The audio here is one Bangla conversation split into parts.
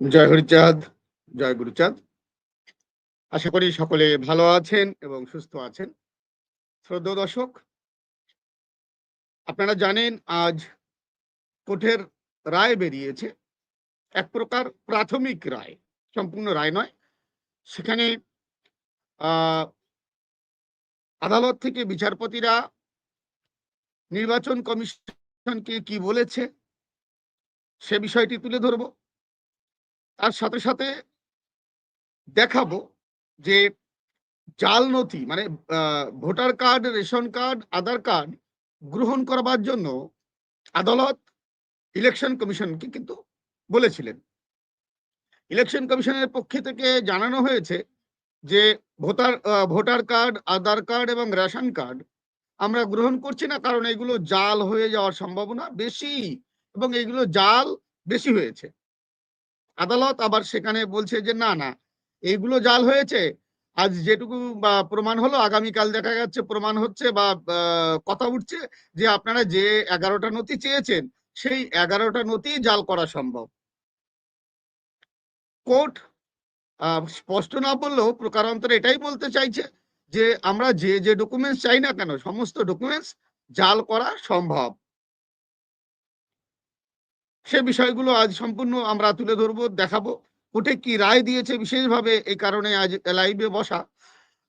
জয় হরিচাঁদ, জয় গুরুচাঁদ। আশা করি সকলে ভালো আছেন এবং সুস্থ আছেন। শ্রদ্ধা দর্শক, আপনারা জানেন আজ কোর্টের রায় বেরিয়েছে। এক প্রকার প্রাথমিক রায়, সম্পূর্ণ রায় নয়। সেখানে আদালত থেকে বিচারপতিরা নির্বাচন কমিশনকে কি বলেছে, সে বিষয়টি তুলে ধরবো। তার সাথে সাথে দেখাবো যে জাল নথি মানে voter card, ration card, Aadhaar card গ্রহণ করবার জন্য আদালত ইলেকশন কমিশনকে কিন্তু বলেছিলেন। ইলেকশন কমিশনের পক্ষে থেকে জানানো হয়েছে যে voter voter card, Aadhaar card এবং রেশন কার্ড আমরা গ্রহণ করছি না কারণ এগুলো জাল হয়ে যাওয়ার সম্ভাবনা বেশি এবং এগুলো জাল বেশি হয়েছে। আদালত আবার সেখানে বলছে যে, না না, এইগুলো জাল হয়েছে। আজ যেটুকু, বা, প্রমাণ হলো, আগামীকাল দেখা যাচ্ছে, প্রমাণ হচ্ছে, বা কথা উঠছে যে, আপনারা যে এগারোটা নথি চেয়েছেন, সেই এগারোটা নথি জাল করা সম্ভব। কোর্ট স্পষ্ট না বললেও প্রকারান্তরে এটাই বলতে চাইছে যে, আমরা যে যে ডকুমেন্টস চাই না কেন, সমস্ত ডকুমেন্টস জাল করা সম্ভব। সে বিষয়গুলো আজ সম্পূর্ণ আমরা তুলে ধরবো, দেখাবো। কোর্টে কি রায় দিয়েছে বিশেষভাবে এই কারণে আজ লাইভে বসা।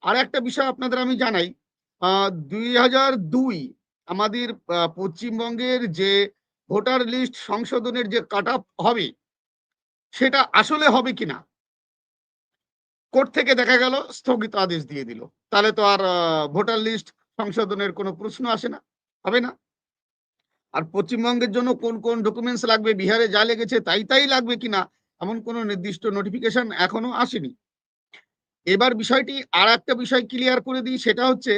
আর একটা বিষয় আপনাদের আমি জানাই দুই হাজার দুই আমাদের পশ্চিমবঙ্গের যে ভোটার লিস্ট সংশোধনের যে কাট হবে, সেটা আসলে হবে কিনা? কোর্ট থেকে দেখা গেল, স্থগিত আদেশ দিয়ে দিল। তাহলে তো আর ভোটার লিস্ট সংশোধনের কোনো প্রশ্ন আসে না, হবে না? আর পশ্চিমবঙ্গের জন্য কোন কোন ডকুমেন্টস লাগবে, বিহারে যা লেগেছে তাই তাই লাগবে কিনা, এমন কোনো নির্দিষ্ট নোটিফিকেশন এখনও আসেনি। এবার বিষয়টি আর একটা বিষয় ক্লিয়ার করে দিই, সেটা হচ্ছে,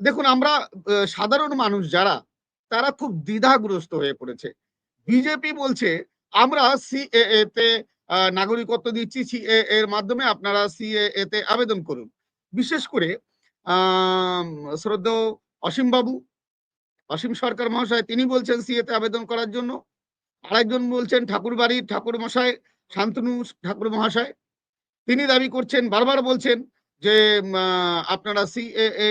দেখুন আমরা সাধারণ মানুষ যারা, তারা খুব দ্বিধাগ্রস্ত হয়ে পড়েছে। বিজেপি বলছে, আমরা সিএএ তে নাগরিকত্ব দিচ্ছি সিএ এর মাধ্যমে আপনারা সিএএ তে আবেদন করুন। বিশেষ করে আহ শ্রদ্ধেয় অসীম বাবু অসীম সরকার মহাশয়, তিনি বলছেন সিএতে আবেদন করার জন্য। আরেকজন বলছেন ঠাকুর বাড়ির ঠাকুর মশাই শান্তনু ঠাকুর মহাশয়। তিনি দাবি করছেন, বারবার বলছেন যে আপনারা সিএএ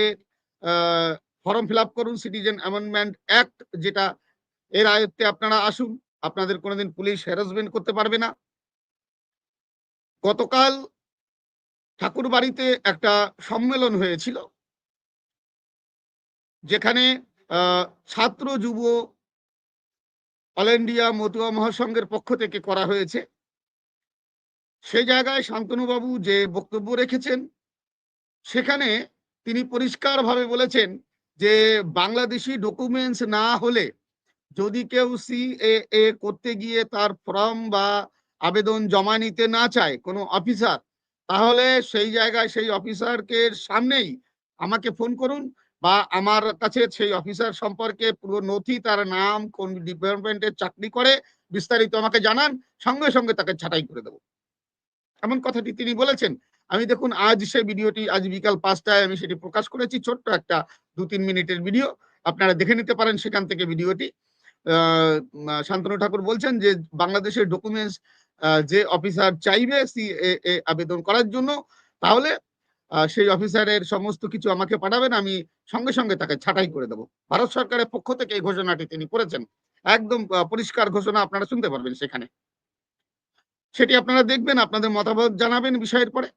ফর্ম ফিল করুন, সিটিজেন অ্যামেন্ডমেন্ট অ্যাক্ট, যেটা এর আয়ত্তে আপনারা আসুন। আপনাদের কোনোদিন পুলিশ হ্যারাসমেন্ট করতে পারবে না। গতকাল ঠাকুর বাড়িতে একটা সম্মেলন হয়েছিল, যেখানে ছাত্র যুব অল ইন্ডিয়া মতুয়া মহাসংঘের পক্ষ থেকে করা হয়েছে। সে জায়গায় শান্তনুবাবু যে বক্তব্য রেখেছেন, সেখানে তিনি পরিষ্কারভাবে বলেছেন যে বাংলাদেশি ডকুমেন্টস না হলে যদি কেউ সিএএ করতে গিয়ে তার ফর্ম বা আবেদন জমা নিতে না চায় কোনো অফিসার তাহলে সেই জায়গায় সেই অফিসারকে সামনেই আমাকে ফোন করুন। বা আমার কাছে সেই অফিসার সম্পর্কে পুরো নথি তার নাম কোন ডিপার্টমেন্টে চাকরি করে বিস্তারিত আমাকে জানান সঙ্গে সঙ্গে তাকে ছাঁটাই করে দেবো। এমন কথাটি তিনি বলেছেন। আমি দেখুন আজ সেই ভিডিওটি আজ বিকাল পাঁচটায় আমি সেটি প্রকাশ করেছি ছোট্ট একটা দু তিন মিনিটের ভিডিও। আপনারা দেখে নিতে পারেন সেখান থেকে ভিডিওটি। আহ, শান্তনু ঠাকুর বলছেন যে বাংলাদেশের ডকুমেন্টস যে অফিসার চাইবে সিএএ আবেদন করার জন্য তাহলে সেই অফিসারের সমস্ত কিছু আমাকে পাঠাবেন, আমি সঙ্গে সঙ্গে তাকে ছাঁটাই করে দেবো। ভারত সরকারের পক্ষ থেকে এই ঘোষণাটি তিনি করেছেন। একদম পরিষ্কার ঘোষণা আপনারা শুনতে পারবেন সেখানে। সেটি আপনারা দেখবেন, আপনাদের মতামত জানাবেন বিষয়ের পরে।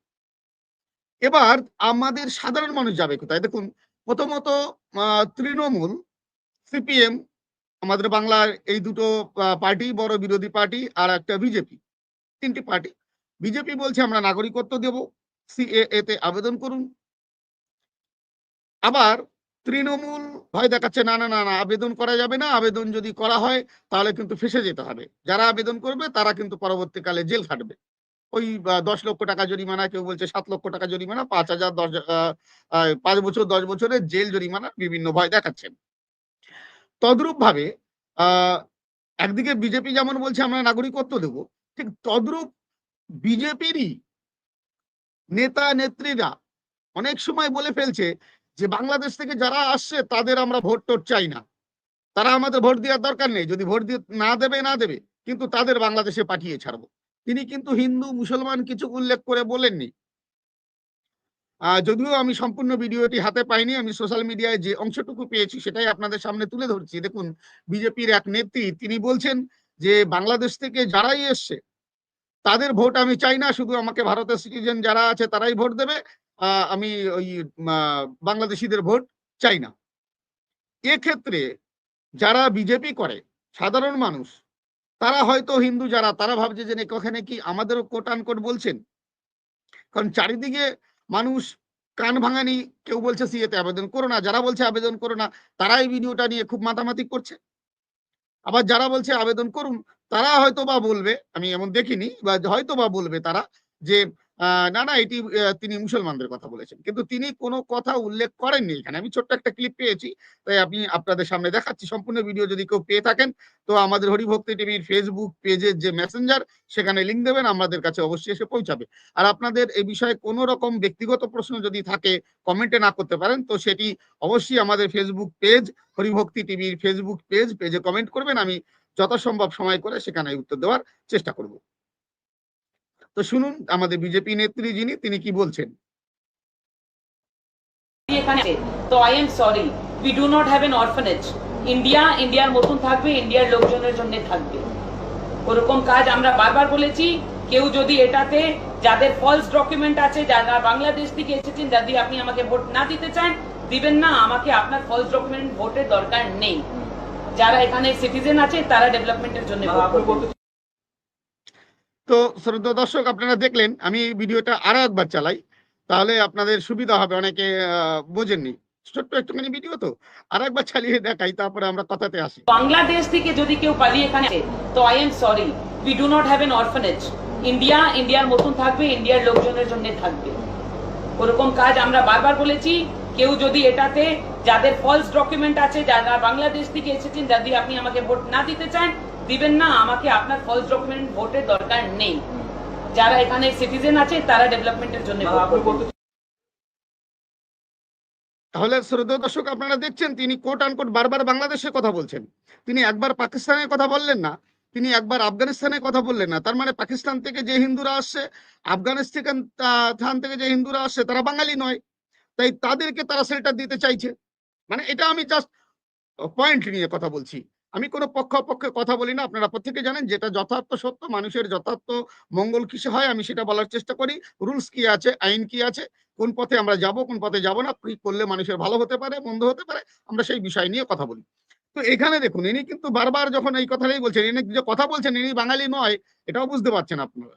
এবার আমাদের সাধারণ মানুষ যাবে কোথায়? দেখুন, প্রথমত তৃণমূল, সিপিএম, আমাদের বাংলার এই দুটো পার্টি, বড় বিরোধী পার্টি আর একটা বিজেপি, তিনটি পার্টি। বিজেপি বলছে আমরা নাগরিকত্ব দেব। সিএএ তে আবেদন করুন। আবার তৃণমূল ভয় দেখাচ্ছে, না না না না, আবেদন করা যাবে না, আবেদন যদি করা হয়, তাহলে কিন্তু ফেসে যেতে হবে। যারা আবেদন করবে, তারা কিন্তু পরবর্তীকালে জেল খাটবে। ওই দশ লক্ষ টাকা জরিমানা, কেউ বলছে সাত লক্ষ টাকা জরিমানা, পাঁচ হাজার, দশ পাঁচ বছর, দশ বছরের জেল জরিমানা বিভিন্ন ভয় দেখাচ্ছেন তদ্রূপ ভাবে একদিকে বিজেপি যেমন বলছে, আমরা নাগরিকত্ব দেব, ঠিক তদ্রূপ বিজেপিরই নেতা নেত্রীরা অনেক সময় বলে ফেলছে যে বাংলাদেশ থেকে যারা আসছে তাদের আমরা ভোট টোট চাই না। তারা আমাদের ভোট দেওয়ার দরকার নেই। যদি ভোট দিয়ে না দেবে না দেবে কিন্তু তাদের বাংলাদেশে পাঠিয়ে ছাড়বো। তিনি কিন্তু হিন্দু মুসলমান কিছু উল্লেখ করে বলেননি। আহ, যদিও আমি সম্পূর্ণ ভিডিওটি হাতে পাইনি আমি সোশ্যাল মিডিয়ায় যে অংশটুকু পেয়েছি সেটাই আপনাদের সামনে তুলে ধরছি। দেখুন বিজেপির এক নেত্রী তিনি বলছেন যে বাংলাদেশ থেকে যারাই এসছে তাদের ভোট আমি চাই না, শুধু আমাকে ভারতের সিটিজেন যারা আছে তারাই ভোট দেবে। আমি ওই বাংলাদেশিদের ভোট চাই না। এক্ষেত্রে যারা বিজেপি করে, সাধারণ মানুষ, তারা হয়তো হিন্দু যারা, তারা ভাবছে যে ওখানে কি আমাদেরও কোট আনকোট বলছেন। কারণ চারিদিকে মানুষ কান ভাঙানি, কেউ বলছে সিএতে আবেদন করো না, যারা বলছে আবেদন করো না তারা এই ভিডিওটা নিয়ে খুব মাতামাতি করছে। আবার যারা বলছে আবেদন করুন তারা হয়তো বা বলবে, আমি এমন দেখিনি, বা হয়তো বা বলবে তারা যে না না, এটি তিনি মুসলমানদের কথা বলেছেন। কিন্তু তিনি কোনো কথা উল্লেখ করেননি এখানে। আমি ছোট্ট একটা ক্লিপ পেয়েছি, তাই আমি আপনাদের সামনে দেখাচ্ছি। সম্পূর্ণ ভিডিও যদি কেউ পেয়ে থাকেন, তো আমাদের হরিভক্তি টিভির ফেসবুক পেজের যে মেসেঞ্জার সেখানে লিঙ্ক দেবেন, আমাদের কাছে অবশ্যই এসে পৌঁছাবে। আর আপনাদের এই বিষয়ে কোনো রকম ব্যক্তিগত প্রশ্ন যদি থাকে কমেন্টে না করতে পারেন, তো সেটি অবশ্যই আমাদের ফেসবুক পেজ হরিভক্তি টিভির ফেসবুক পেজ পেজে কমেন্ট করবেন। আমি যথাসম্ভব সময় করে সেখানে উত্তর দেওয়ার চেষ্টা করব। তো শুনুন, আমাদের বিজেপি নেত্রী যিনি, তিনি কি বলছেন? তো I am sorry we do not have an orphanage India ইন্ডিয়ার মতন থাকবে ইন্ডিয়ার লোকজনের জন্য থাকবে। ওরকম কাজ আমরা বারবার বলেছি, কেউ যদি এটাতে যাদের ফলস ডকুমেন্ট আছে, যারা বাংলাদেশ থেকে এসেছেন, যদি আপনি আমাকে ভোট না দিতে চান, দিবেন না, আমাকে আপনার ফলস ডকুমেন্ট ভোটের দরকার নেই। যারা এখানে সিটিজেন আছে তারা ডেভেলপমেন্টের জন্য তো শ্রদ্ধা দর্শক আপনারা দেখলেন আমি ভিডিওটা আরও একবার চালাই তাহলে আপনাদের সুবিধা হবে অনেকে বোঝেননি। ছোট্ট একটুখানি ভিডিও তো আর একবার চালিয়ে দেখাই তারপরে আমরা কথাতে আসি। বাংলাদেশ থেকে যদি কেউ পালিয়ে এখানে তো I am sorry we do not have an orphanage India ইন্ডিয়ার মতন থাকবে ইন্ডিয়ার লোকজনের জন্য থাকবে। ওরকম কাজ আমরা বারবার বলেছি কেউ যদি এটাতে যাদের ফলস ডকুমেন্ট আছে যারা বাংলাদেশ থেকে এসেছেন যদি আপনি আমাকে ভোট না দিতে চান দিবেন না আমাকে আপনার ফলস ডকুমেন্ট ভোটের দরকার নেই। যারা এখানে সিটিজেন আছে তারা ডেভেলপমেন্টের জন্য তাহলে শ্রদ্ধা দর্শক আপনারা দেখছেন তিনি কোট আনকোট বারবার বাংলাদেশের কথা বলছেন। তিনি একবার পাকিস্তানের কথা বললেন না তিনি একবার আফগানিস্তানের কথা বললেন না। তার মানে পাকিস্তান থেকে যে হিন্দুরা আসছে আফগানিস্তান থেকে যে হিন্দুরা আসছে তারা বাঙালি নয়। তাই তাদেরকে তারা সেল্টার দিতে চাইছে। মানে এটা আমি জাস্ট পয়েন্ট নিয়ে কথা বলছি। আমি কোনো পক্ষ পক্ষে কথা বলি না। আপনারা প্রত্যেকে জানেন যেটা যথার্থ সত্য, মানুষের যথার্থ মঙ্গল কিসে হয় আমি সেটা বলার চেষ্টা করি। রুলস কি আছে? আইন কি আছে? কোন পথে আমরা যাব, কোন পথে যাব না? কি করলে মানুষের ভালো হতে পারে, মন্দ হতে পারে। আমরা সেই বিষয় নিয়ে কথা বলি। তো এখানে দেখুন, ইনি কিন্তু বারবার যখন এই কথাটাই বলছেন, ইনি যে কথা বলছেন, ইনি বাঙালি নয়, এটাও বুঝতে পারছেন আপনারা।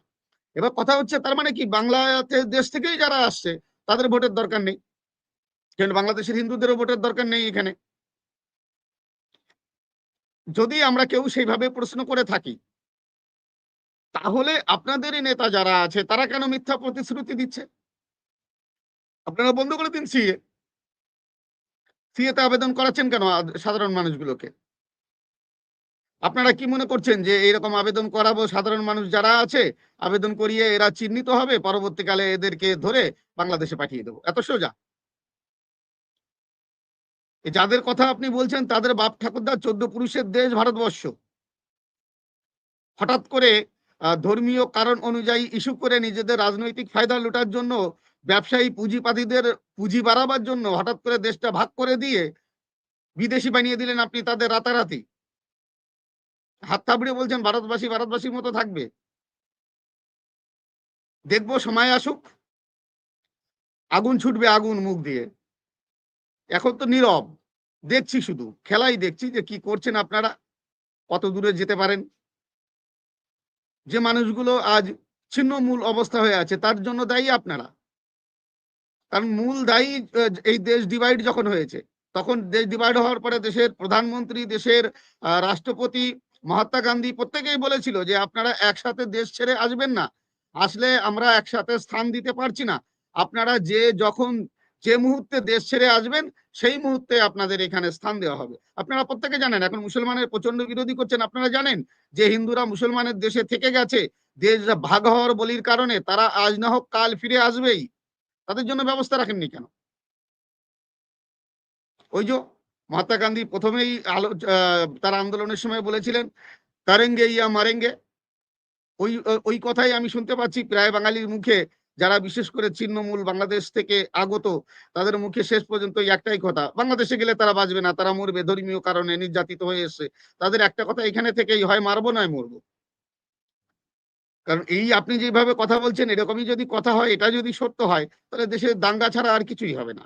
এবার কথা হচ্ছে, তার মানে কি? বাংলাতে দেশ থেকেই যারা আসছে, তাদের ভোটের দরকার নেই। কেন বাংলাদেশের হিন্দুদেরও ভোটের দরকার নেই এখানে। যদি আমরা কেউ সেইভাবে প্রশ্ন করে থাকি, তাহলে আপনাদেরই নেতা যারা আছে, তারা কেন মিথ্যা প্রতিশ্রুতি দিচ্ছে? আপনারা বন্ধ করে দিন সিএ। সিএতে আবেদন করাচ্ছেন কেন সাধারণ মানুষগুলোকে? আপনারা কি মনে করছেন যে এরকম আবেদন করাবো সাধারণ মানুষ যারা আছে, আবেদন করিয়ে এরা চিহ্নিত হবে, পরবর্তীকালে এদেরকে ধরে বাংলাদেশে পাঠিয়ে দেবো? এত সোজা। যাদের কথা আপনি বলছেন, তাদের বাপ ঠাকুরদার চোদ্দ পুরুষের দেশ ভারতবর্ষ। হঠাৎ করে ধর্মীয় কারণ অনুযায়ী ইস্যু করে নিজেদের রাজনৈতিক ফায়দা লুটার জন্য ব্যবসায়ী পুঁজিপাতিদের পুঁজি বাড়াবার জন্য হঠাৎ করে দেশটা ভাগ করে দিয়ে বিদেশি বানিয়ে দিলেন আপনি তাদের রাতারাতি। হাত থাবড়ে বলছেন, ভারতবাসী ভারতবাসীর মতো থাকবে। দেখব সময় আসুক, আগুন ছুটবে আগুন মুখ দিয়ে। এখন তো নীরব। দেখছি শুধু, খেলাই দেখছি যে কি করছেন আপনারা, কত দূরে যেতে পারেন। যে মানুষগুলো আজ ছিন্নমূল অবস্থা হয়ে আছে, তার জন্য দায়ী আপনারা। কারণ মূল দায়ী এই দেশ ডিভাইড যখন হয়েছে, তখন দেশ ডিভাইড হওয়ার পরে দেশের প্রধানমন্ত্রী, দেশের রাষ্ট্রপতি মহাত্মা গান্ধী প্রত্যেকেই বলেছিল যে আপনারা একসাথে দেশ ছেড়ে আসবেন না। আসলে আমরা একসাথে স্থান দিতে পারছি না। আপনারা যে যখন যে মুহূর্তে দেশ ছেড়ে আসবেন, সেই মুহূর্তে আপনাদের এখানে স্থান দেওয়া হবে। আপনারা প্রত্যেকে জানেন, এখন মুসলমানের প্রচণ্ড বিরোধী করছেন, আপনারা জানেন যে হিন্দুরা মুসলমানের দেশে থেকে গেছে দেশ ভাগ হওয়ার বলির কারণে তারা আজ না হোক কাল ফিরে আসবেই। তাদের জন্য ব্যবস্থা রাখেননি কেন? ওই যে মহাত্মা গান্ধী প্রথমেই আলো তার আন্দোলনের সময় বলেছিলেন, কারেঙ্গে ইয়া মারেঙ্গে। ওই ওই কথাই আমি শুনতে পাচ্ছি প্রায় বাঙালির মুখে। যারা বিশেষ করে ছিন্নমূল বাংলাদেশ থেকে আগত, তাদের মুখে শেষ পর্যন্ত একটাই কথা। বাংলাদেশে গেলে তারা বাঁচবে না, তারা মরবে। ধর্মীয় কারণে নির্যাতিত হয়ে এসছে। তাদের একটা কথা এখানে থেকেই হয়, মারবো নয় মরবো। কারণ এই আপনি যেভাবে কথা বলছেন, এরকমই যদি কথা হয়, এটা যদি সত্য হয়, তাহলে দেশের দাঙ্গা ছাড়া আর কিছুই হবে না।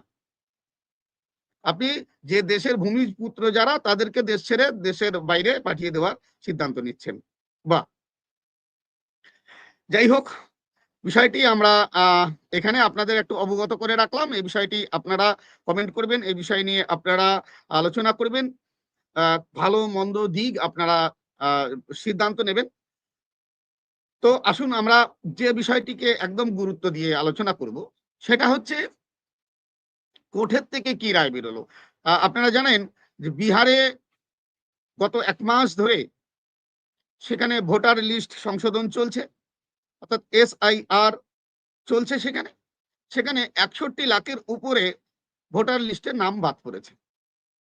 আপনি যে দেশের ভূমিপুত্র যারা, তাদেরকে দেশ ছেড়ে দেশের বাইরে পাঠিয়ে দেওয়ার সিদ্ধান্ত নিচ্ছেন। বা যাই হোক বিষয়টি আমরা এখানে আপনাদের একটু অবগত করে রাখলাম। এই বিষয়টি আপনারা কমেন্ট করবেন, এই বিষয় নিয়ে আপনারা আলোচনা করবেন। ভালো, মন্দ দিক আপনারা সিদ্ধান্ত নেবেন। তো আসুন আমরা যে বিষয়টিকে একদম গুরুত্ব দিয়ে আলোচনা করব, সেটা হচ্ছে কোর্টের থেকে কি রায় বেরোলো? আপনারা জানেন যে বিহারে গত এক মাস ধরে সেখানে ভোটার লিস্ট সংশোধন চলছে। অর্থাৎ এসআইআর চলছে সেখানে। সেখানে একষট্টি লাখের উপরে ভোটার লিস্টে নাম বাদ পড়েছে।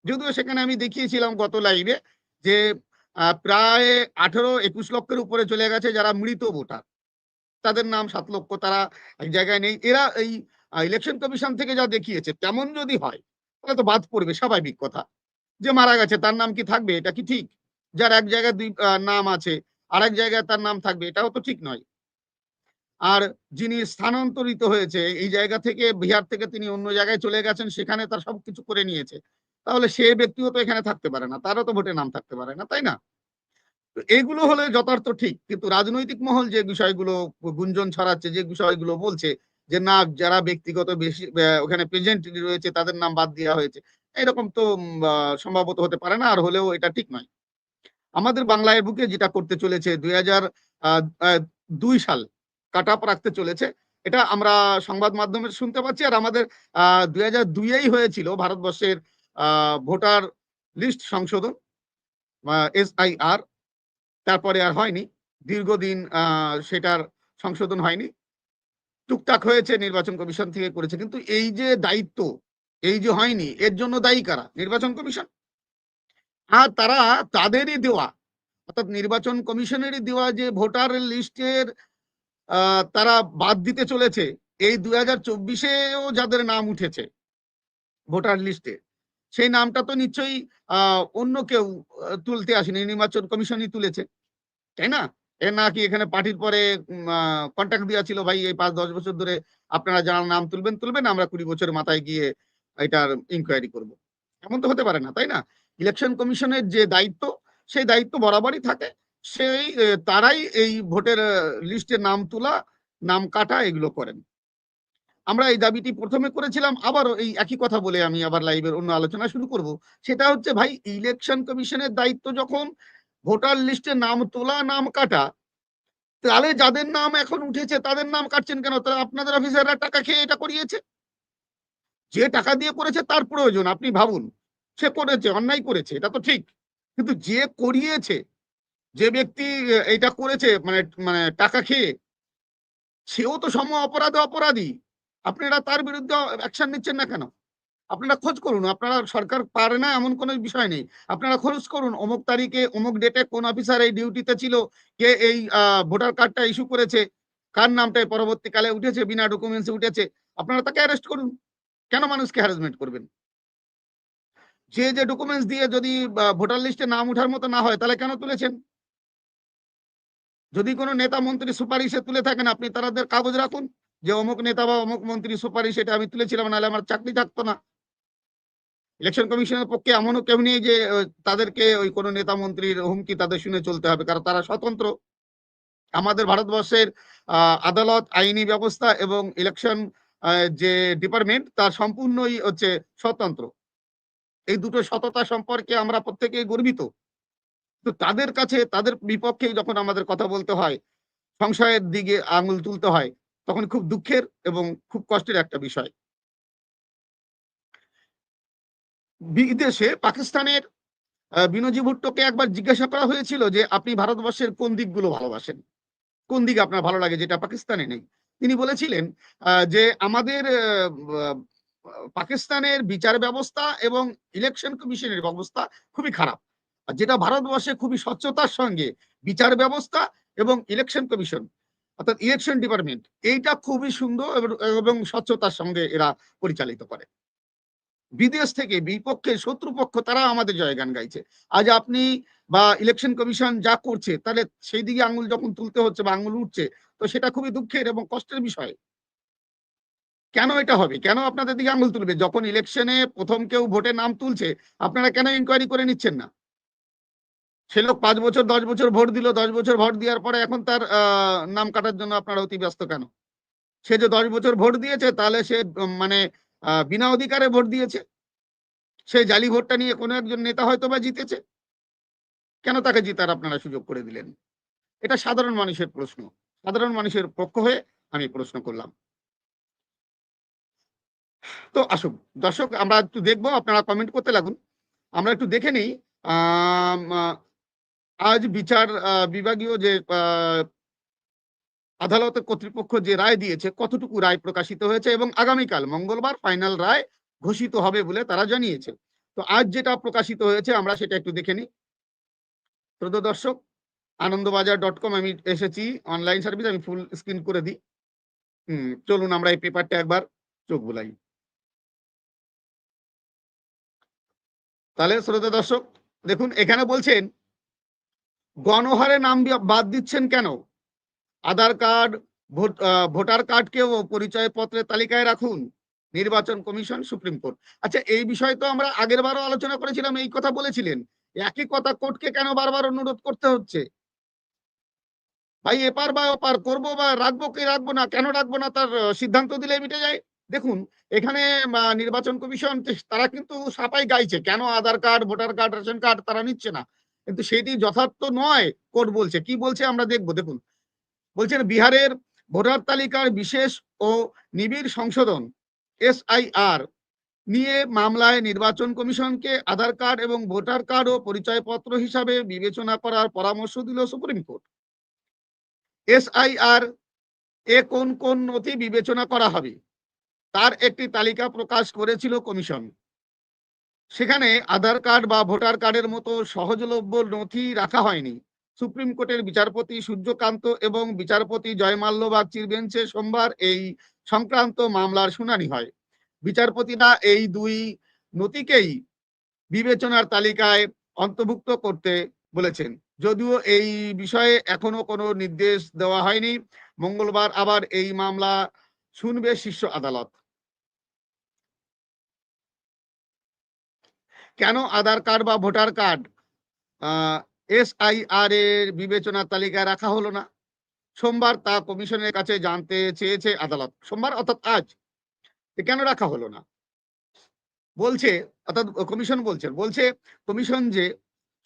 যদিও সেখানে আমি দেখিয়েছিলাম গত লাইভে যে প্রায় আঠেরো একুশ লক্ষের উপরে চলে গেছে যারা মৃত ভোটার। তাদের নাম সাত লক্ষ তারা এক জায়গায় নেই। এরা এই ইলেকশন কমিশন থেকে যা দেখিয়েছে, তেমন যদি হয়, তাহলে তো বাদ পড়বে, স্বাভাবিক কথা। যে মারা গেছে, তার নাম কি থাকবে? এটা কি ঠিক? যার এক জায়গায় দুই নাম আছে আর এক জায়গায় তার নাম থাকবে, এটাও তো ঠিক নয়। আর যিনি স্থানান্তরিত হয়েছে, এই জায়গা থেকে বিহার থেকে তিনি অন্য জায়গায় চলে গেছেন, সেখানে তার সবকিছু করে নিয়েছে। তাহলে সে ব্যক্তিও তো এখানে থাকতে পারে না, তারও তো ভোটে নাম থাকতে পারে না, তাই না? তো এইগুলো হলে যথার্থ ঠিক, কিন্তু রাজনৈতিক মহল যে বিষয়গুলো গুঞ্জন ছড়াচ্ছে, যে বিষয়গুলো বলছে, যে না, যারা ব্যক্তিগত বেশি ওখানে প্রেজেন্ট রয়েছে, তাদের নাম বাদ দেওয়া হয়েছে, এরকম তো সম্ভবত হতে পারে না, আর হলেও এটা ঠিক নয়। আমাদের বাংলায় বুকে যেটা করতে চলেছে, দুই দুই সাল কাট আপ রাখতে চলেছে। এটা আমরা সংবাদ মাধ্যমে শুনতে পাচ্ছি। আর আমাদের দুই হাজার দুইয়েই হয়েছিল ভারতবর্ষের ভোটার লিস্ট সংশোধন এসআইআর তারপরে আর হয়নি। দীর্ঘদিন সেটার সংশোধন হয়নি। টুকটাক হয়েছে, নির্বাচন কমিশন থেকে করেছে। কিন্তু এই যে দায়িত্ব, এই যে হয়নি, এর জন্য দায়ী কারা? নির্বাচন কমিশন। আর তারা তাদেরই দেওয়া, অর্থাৎ নির্বাচন কমিশনেরই দেওয়া যে ভোটার লিস্টের তারা বাদ দিতে চলেছে। এই দুই হাজার চব্বিশেও যাদের নাম উঠেছে ভোটার লিস্টে, সেই নামটা তো নিশ্চয়ই অন্য কেউ তুলতে আসেনি। নির্বাচন কমিশনই তুলেছে, তাই না? এ নাকি এখানে পার্টির পরে কন্ট্যাক্ট দেওয়া ছিল, ভাই, এই পাঁচ, দশ বছর ধরে আপনারা যারা নাম তুলবেন তুলবেন, আমরা কুড়ি বছরের মাথায় গিয়ে এটার ইনকোয়ারি করব। এমন তো হতে পারে না, তাই না? ইলেকশন কমিশনের যে দায়িত্ব, সেই দায়িত্ব বরাবরই থাকে। সেই তারাই এই ভোটের লিস্টে নাম তোলা, নাম কাটা এগুলো করেন। আমরা এই দাবিটি প্রথমে করেছিলাম, আবারও এই একই কথা বলে আমি আবার লাইভের অন্য আলোচনা শুরু করব। সেটা হচ্ছে ভাই, ইলেকশন কমিশনের দায়িত্ব যখন ভোটার লিস্টে নাম তোলা, নাম কাটা, তাহলে যাদের নাম এখন উঠেছে, তাদের নাম কাটছেন কেন? তারা আপনাদের অফিসাররা টাকা খেয়ে এটা করিয়েছে? যে টাকা দিয়ে করেছে তার প্রয়োজন, আপনি ভাবুন। সে করেছে, অন্যায় করেছে, এটা তো ঠিক। কিন্তু যে করিয়েছে যে ব্যক্তি এটা করেছে মানে মানে টাকা খেয়ে, সেও তো সম অপরাধে অপরাধী। আপনারা তার বিরুদ্ধে অ্যাকশন নিচ্ছেন না কেন? আপনারা খোঁজ করুন, আপনারা সরকার পারে না এমন কোনো বিষয় নেই। আপনারা খোঁজ করুন, অমুক তারিখে, অমুক ডেটে কোন অফিসার এই ডিউটিতে ছিল, কে এই ভোটার কার্ডটা ইস্যু করেছে, কার নামটাই পরবর্তীকালে উঠেছে, বিনা ডকুমেন্টসে উঠেছে, আপনারা তাকে অ্যারেস্ট করুন। কেন মানুষকে হ্যারাসমেন্ট করবেন? যে যে ডকুমেন্টস দিয়ে যদি ভোটার লিস্টে নাম ওঠার মতো না হয়, তাহলে কেন তুলেছেন? যদি কোনো নেতা মন্ত্রী সুপারিশে তুলে থাকেন, আপনি তাদের কাগজ রাখুন। যে অমুক নেতা বা অমুক মন্ত্রী সুপারিশ, এটা আমি তুলেছিলাম, নাহলে আমার চাকরি থাকতো না। ইলেকশন কমিশনের পক্ষে এমনও কেউ নেই যে তাদেরকে ওই কোনো নেতা মন্ত্রীর হুমকি তাদের শুনে চলতে হবে, কারণ তারা স্বতন্ত্র। আমাদের ভারতবর্ষের আদালত, আইনি ব্যবস্থা এবং ইলেকশন যে ডিপার্টমেন্ট, তার সম্পূর্ণই হচ্ছে স্বতন্ত্র। এই দুটো সততা সম্পর্কে আমরা প্রত্যেকেই গর্বিত। তো তাদের কাছে, তাদের বিপক্ষে যখন আমাদের কথা বলতে হয়, সংশয়ের দিকে আঙুল তুলতে হয়, তখন খুব দুঃখের এবং খুব কষ্টের একটা বিষয়। বিদেশে পাকিস্তানের বিনজি ভুট্টোকে একবার জিজ্ঞাসা করা হয়েছিল যে, আপনি ভারতবর্ষের কোন দিকগুলো ভালোবাসেন? কোন দিক আপনার ভালো লাগে যেটা পাকিস্তানে নেই? তিনি বলেছিলেন যে, আমাদের পাকিস্তানের বিচার ব্যবস্থা এবং ইলেকশন কমিশনের ব্যবস্থা খুবই খারাপ। যেটা ভারতবর্ষে খুবই স্বচ্ছতার সঙ্গে, বিচার ব্যবস্থা এবং ইলেকশন কমিশন অর্থাৎ ইলেকশন ডিপার্টমেন্ট এইটা খুবই সুন্দর এবং- স্বচ্ছতার সঙ্গে এরা পরিচালিত করে। বিদেশ থেকে বিপক্ষে শত্রুপক্ষ তারা আমাদের জয়গান গাইছে। আজ আপনি বা ইলেকশন কমিশন যা করছে, তাহলে সেই দিকে আঙুল যখন তুলতে হচ্ছে বা আঙুল উঠছে, তো সেটা খুবই দুঃখের এবং কষ্টের বিষয়। কেন এটা হবে? কেন আপনাদের দিকে আঙুল তুলবে? যখন ইলেকশনে প্রথম কেউ ভোটে নাম তুলছে, আপনারা কেন ইনকোয়ারি করে নিচ্ছেন না? সে লোক পাঁচ বছর, দশ বছর ভোট দিল, দশ বছর ভোট দেওয়ার পরে এখন তার নাম কাটার জন্য আপনারা অতি ব্যস্ত কেন? সে যে দশ বছর ভোট দিয়েছে, তাহলে সে মানে বিনা অধিকারে ভোট দিয়েছে? সে জালি ভোটটা নিয়ে কোনো একজন নেতা হয়তো বা জিতেছে? কেন তাকে জিতার আপনারা সুযোগ করে দিলেন? এটা সাধারণ মানুষের প্রশ্ন। সাধারণ মানুষের পক্ষ হয়ে আমি প্রশ্ন করলাম। তো আসুক দর্শক, আমরা একটু দেখব, আপনারা কমেন্ট করতে লাগুন। আমরা একটু দেখে নিই আজ বিচার বিভাগীয় যে আহ, আদালতের কর্তৃপক্ষ যে রায় দিয়েছে কতটুকু রায় প্রকাশিত হয়েছে এবং আগামীকাল মঙ্গলবার ফাইনাল রায় ঘোষিত হবে বলে তারা জানিয়েছে। তো আজ যেটা প্রকাশিত হয়েছে আমরা সেটা একটু দেখে নিই। দর্শক আনন্দবাজার ডট কম আমি এসেছি অনলাইন সার্ভিস আমি ফুল স্ক্রিন করে দিই। হুম চলুন আমরা এই পেপারটা একবার চোখ বুলাই। তাহলে শ্রোতা দর্শক দেখুন এখানে বলছেন গণহারে নাম বাদ দিচ্ছেন কেন? আধার কার্ড ভোটার কার্ডকেও পরিচয়পত্রের তালিকায় রাখুন। নির্বাচন কমিশন, সুপ্রিম কোর্ট। আচ্ছা এই বিষয় তো আমরা আগের বারও আলোচনা করেছিলাম, এই কথা বলেছিলেন। একই কথা কোর্টকে কেন বারবার অনুরোধ করতে হচ্ছে? ভাই, এপার বা ওপার, করব বা রাখব কি রাখব না, কেন রাখব না তার সিদ্ধান্ত দিলে মিটে যায়? দেখুন, এখানে নির্বাচন কমিশন, তারা কিন্তু সাপাই গাইছে। কেন Aadhaar card, voter card, ration card তারা নিচ্ছে না? কিন্তু সেটি যথার্থ নয়, কোর্ট বলছে। কি বলছে আমরা দেখব। দেখুন, বলছেন বিহারের ভোটার তালিকার বিশেষ ও নিবিড় সংশোধন, এসআইআর, নিয়ে মামলায় নির্বাচন কমিশনকে আধার কার্ড এবং ভোটার কার্ড ও পরিচয়পত্র হিসাবে বিবেচনা করার পরামর্শ দিল সুপ্রিম কোর্ট। এসআইআর এ কোন কোন নথি বিবেচনা করা হবে? তার একটি তালিকা প্রকাশ করেছিল কমিশন। সেখানে আধার কার্ড বা ভোটার কার্ডের মতো সহজলভ্য নথি রাখা হয়নি। সুপ্রিম কোর্টের বিচারপতি সূর্যকান্ত এবং বিচারপতি জয়মাল্য বাগচির বেঞ্চে সোমবার এই সংক্রান্ত মামলার শুনানি হয়। বিচারপতিরা এই দুই নথিকেই বিবেচনার তালিকায় অন্তর্ভুক্ত করতে বলেছেন। যদিও এই বিষয়ে এখনও কোনো নির্দেশ দেওয়া হয়নি। মঙ্গলবার আবার এই মামলা শুনবে শীর্ষ আদালত। কেন আধার কার্ড বা ভোটার কার্ড? এসআইআর এর বিবেচনার তালিকায় রাখা হলো না। সোমবার তা কমিশনের কাছে জানতে চেয়েছে আদালত। সোমবার অর্থাৎ আজ। কেন রাখা হলো না? বলছে, অর্থাৎ কমিশন বলছেন বলছে কমিশন যে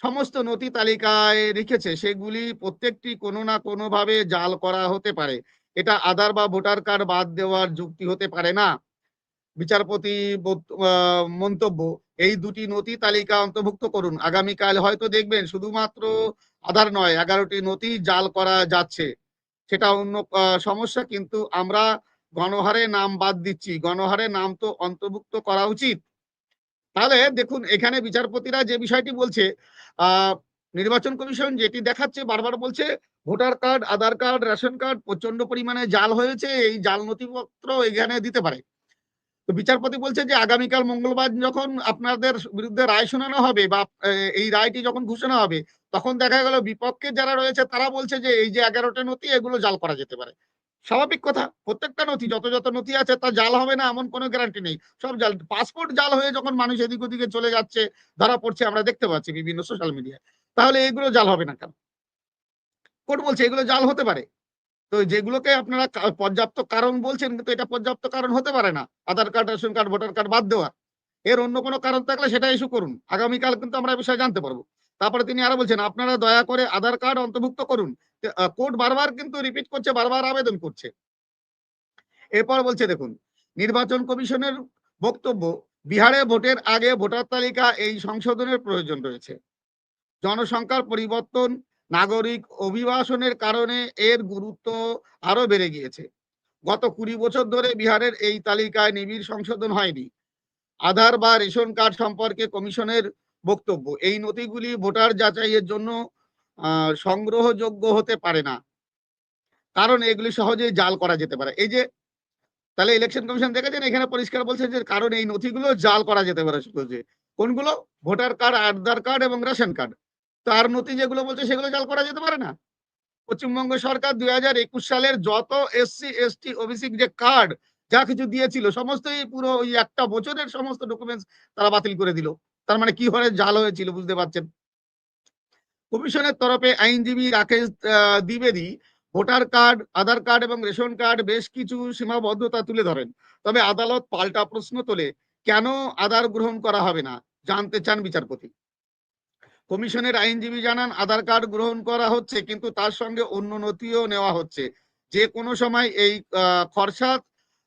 সমস্ত নথি তালিকায় রেখেছে, সেগুলি প্রত্যেকটি কোনো না কোনো ভাবে জাল করা হতে পারে। এটা আধার বা ভোটার কার্ড বাদ দেওয়ার যুক্তি হতে পারে না। বিচারপতি মন্তব্য এই দুটি নথি তালিকা অন্তর্ভুক্ত করুন। আগামীকাল হয়তো দেখবেন শুধুমাত্র আধার নয়, এগারোটি নথি জাল করা যাচ্ছে। সেটা অন্য সমস্যা, কিন্তু আমরা গণহারে নাম বাদ দিচ্ছি। গণহারে নাম তো অন্তর্ভুক্ত করা উচিত। তাহলে দেখুন, এখানে বিচারপতিরা যে বিষয়টি বলছে নির্বাচন কমিশন যেটি দেখাচ্ছে, বারবার বলছে, voter card, Aadhaar card, ration card প্রচণ্ড পরিমাণে জাল হয়েছে, এই জাল নথিপত্র এখানে দিতে পারে। তো বিচারপতি বলছে যে আগামীকাল মঙ্গলবার যখন আপনাদের বিরুদ্ধে রায় শোনানো হবে বা এই রায়টি যখন ঘোষণা হবে, তখন দেখা গেল বিপক্ষে যারা রয়েছে তারা বলছে যে এই যে এগারোটা নথি এগুলো জাল করা যেতে পারে। স্বাভাবিক কথা, প্রত্যেকটা নথি, যত যত নথি আছে তা জাল হবে না এমন কোনো গ্যারান্টি নেই। সব জাল পাসপোর্ট জাল হয়ে যখন মানুষ এদিক ওদিকে চলে যাচ্ছে, ধরা পড়ছে, আমরা দেখতে পাচ্ছি বিভিন্ন সোশ্যাল মিডিয়ায় তাহলে এগুলো জাল হবে না কেন? কোর্ট বলছে এগুলো জাল হতে পারে। তো যেগুলোকে আপনারা পর্যাপ্ত কারণ বলছেন, কিন্তু এটা পর্যাপ্ত কারণ হতে পারে না। Aadhaar card, ration card, voter card বাদ দেওয়া। এর অন্য কোনো কারণ থাকলে সেটা ইস্যু করুন। আগামীকাল কিন্তু আমরা বিষয়ে জানতে পারব। তারপরে তিনি আরও বলছেন, আপনারা দয়া করে আধার কার্ড অন্তর্ভুক্ত করুন। কোর্ট বারবার কিন্তু রিপিট করছে, বারবার আবেদন করছে। এরপর বলছে, দেখুন, নির্বাচন কমিশনের বক্তব্য, বিহারে ভোটের আগে ভোটার তালিকা এই সংশোধনের প্রয়োজন রয়েছে। জনসংখ্যার পরিবর্তন নাগরিক অভিবাসনের কারণে এর গুরুত্ব আরও বেড়ে গিয়েছে। গত কুড়ি বছর ধরে বিহারের এই তালিকায় নিবিড় সংশোধন হয়নি। আধার বা রেশন কার্ড সম্পর্কে কমিশনের বক্তব্য, এই নথিগুলি ভোটার যাচাইয়ের জন্য সংগ্রহযোগ্য হতে পারে না। কারণ এগুলি সহজেই জাল করা যেতে পারে। এই যে, তাহলে ইলেকশন কমিশন দেখেছেন? এখানে পরিষ্কার বলছে যে, কারণ এই নথিগুলো জাল করা যেতে পারে সহজে কোনগুলো? ভোটার কার্ড, আধার কার্ড এবং রেশন কার্ড। তার নথি যেগুলো বলছে সেগুলো জাল করা যেতে পারে না। পশ্চিমবঙ্গ সরকার দুই হাজার একুশ সালের যত এসসি এসটি ওবিসি যে কার্ড যা কিছু দিয়েছিল, সমস্ত পুরো ওই একটা বছরের সমস্ত ডকুমেন্টস তারা বাতিল করে দিল। তার মানে কি হয়ে, জাল হয়েছিল, বুঝতে পারছেন? কমিশনের তরফে আইনজীবী রাকেশ দ্বিবেদী ভোটার কার্ড, আধার কার্ড এবং রেশন কার্ড বেশ কিছু সীমাবদ্ধতা তুলে ধরেন। তবে আদালত পাল্টা প্রশ্ন তোলে, কেন আধার গ্রহণ করা হবে না? জানতে চান বিচারপতি। কমিশনের আইনজীবী জানান আধার কার্ড গ্রহণ করা হচ্ছে কিন্তু তার সঙ্গে অন্য নথিও নেওয়া হচ্ছে। যে কোনো সময় এই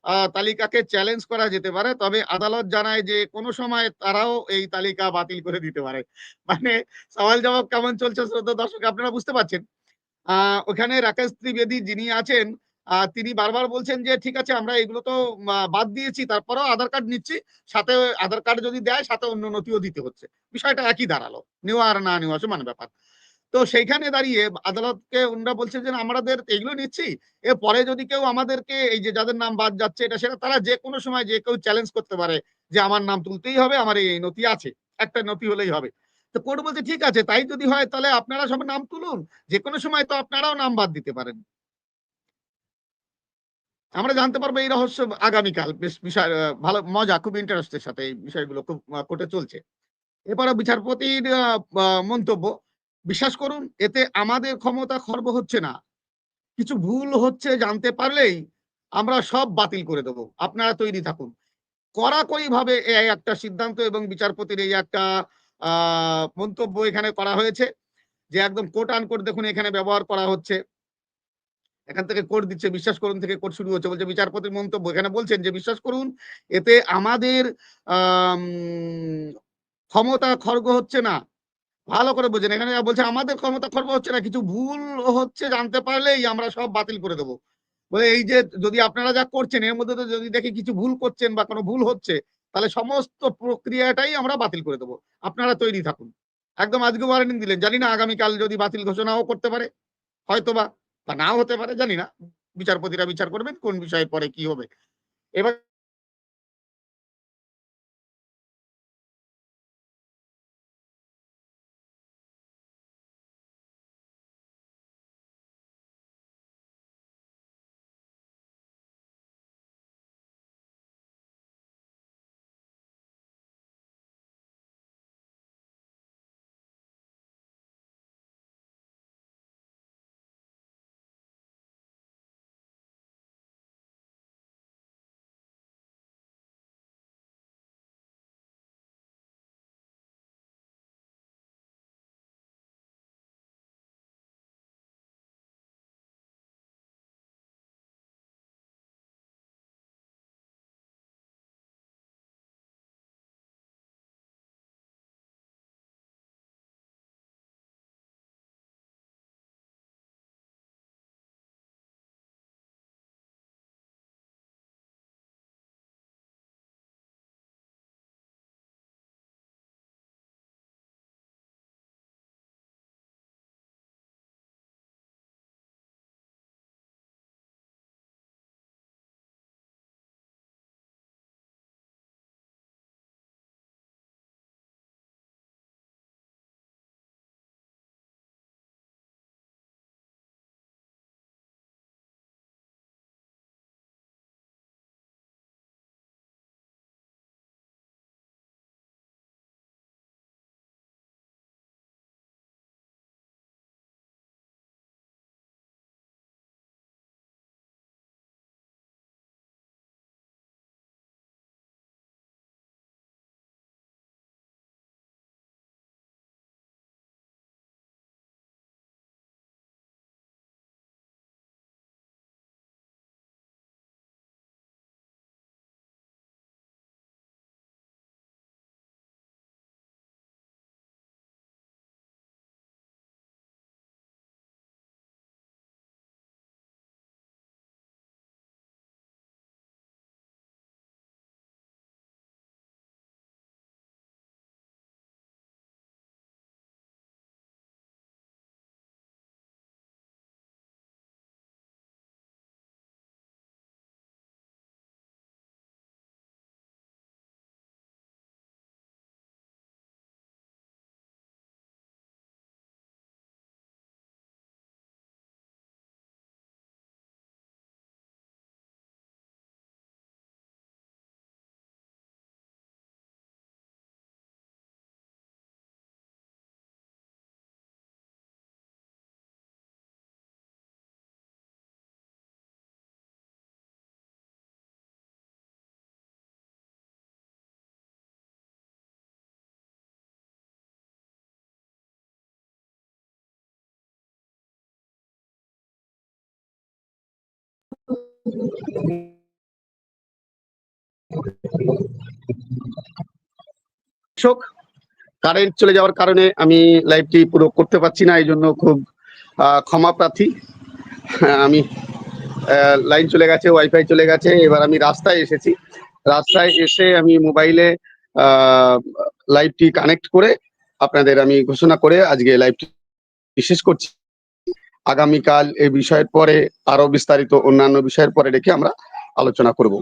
আহ, তালিকাকে চ্যালেঞ্জ করা যেতে পারে তবে আদালত জানায় যে কোনো সময় তারাও এই তালিকা বাতিল করে দিতে পারে। মানে সওয়াল জবাব কেমন চলছে শ্রদ্ধা দর্শক আপনারা বুঝতে পারছেন? আহ ওখানে রাকেশ ত্রিবেদী যিনি আছেন তিনি বারবার বলছেন যে, ঠিক আছে, আমরা এগুলো তো বাদ দিয়েছি, তারপরেও আধার কার্ড নিচ্ছি, সাথে আধার কার্ড যদি দেয়, সাথে অন্য নথিও দিতে হচ্ছে। বিষয়টা একই দাঁড়াল, নেওয়া আর না নেওয়া, সমান ব্যাপার। তো সেইখানে দাঁড়িয়ে আদালতকে ওনারা বলছেন যে আমাদের এগুলো নিচ্ছি এর পরে যদি কেউ আমাদেরকে, এই যে যাদের নাম বাদ যাচ্ছে, এটা সেটা তারা যে কোনো সময় যে কেউ চ্যালেঞ্জ করতে পারে যে, আমার নাম তুলতেই হবে, আমার এই নথি আছে, একটা নথি হলেই হবে। তো কোর্ট বলছে, ঠিক আছে, তাই যদি হয়, তাহলে আপনারা সব নাম তুলুন যে কোনো সময় তো আপনারাও নাম বাদ দিতে পারেন। আমরা জানতে পারব এই রহস্য আগামীকাল। বেশ বিষয় ভালো, মজা, খুব ইন্টারেস্টের সাথে এই বিষয়গুলো খুব কোর্টে চলছে। এবারে বিচারপতির মন্তব্য, বিশ্বাস করুন, এতে আমাদের ক্ষমতা খর্ব হচ্ছে না। কিছু ভুল হচ্ছে জানতে পারলেই আমরা সব বাতিল করে দেবো। আপনারা তৈরি থাকুন। কড়াকড়ি ভাবে এই একটা সিদ্ধান্ত এবং বিচারপতির এই একটা মন্তব্য এখানে করা হয়েছে যে একদম কোট আন কোট দেখুন এখানে ব্যবহার করা হচ্ছে। এখান থেকে কোর্ট দিচ্ছে বিশ্বাস করুন থেকে কোর্ট শুরু হচ্ছে বলছে বিচারপতির মন্তব্য। এখানে বলছেন যে বিশ্বাস করুন এতে আমাদের আম, ক্ষমতা খর্গ হচ্ছে না। ভালো করে বোঝেন এখানে বলছে আমাদের ক্ষমতা খর্ব হচ্ছে না কিছু ভুল হচ্ছে জানতে পারলেই আমরা সব বাতিল করে দেবো। বলে এই যে যদি আপনারা যা করছেন এর মধ্যে তো যদি দেখি কিছু ভুল করছেন বা কোনো ভুল হচ্ছে তাহলে সমস্ত প্রক্রিয়াটাই আমরা বাতিল করে দেবো। আপনারা তৈরি থাকুন। একদম আজকে ওয়ার্নিং দিলেন। জানি না আগামীকাল যদি বাতিল ঘোষণাও করতে পারে হয়তো বা নাও হতে পারে, জানি না। বিচারপতিরা বিচার করবেন, কোন বিষয়ে পরে কি হবে। এবার কারেন্ট চলে যাওয়ার কারণে আমি লাইভটি পুরো করতে পারছি না এই জন্য খুব ক্ষমা প্রার্থী। হ্যাঁ, আমি লাইন চলে গেছে ওয়াইফাই চলে গেছে এবার আমি রাস্তায় এসেছি। রাস্তায় এসে আমি মোবাইলে লাইভটি কানেক্ট করে আপনাদের আমি ঘোষণা করে আজকে লাইভটি শেষ করছি। আগামীকাল এই বিষয়ের পরে আরও বিস্তারিত অন্যান্য বিষয়ের পরে রেখে আমরা আলোচনা করব।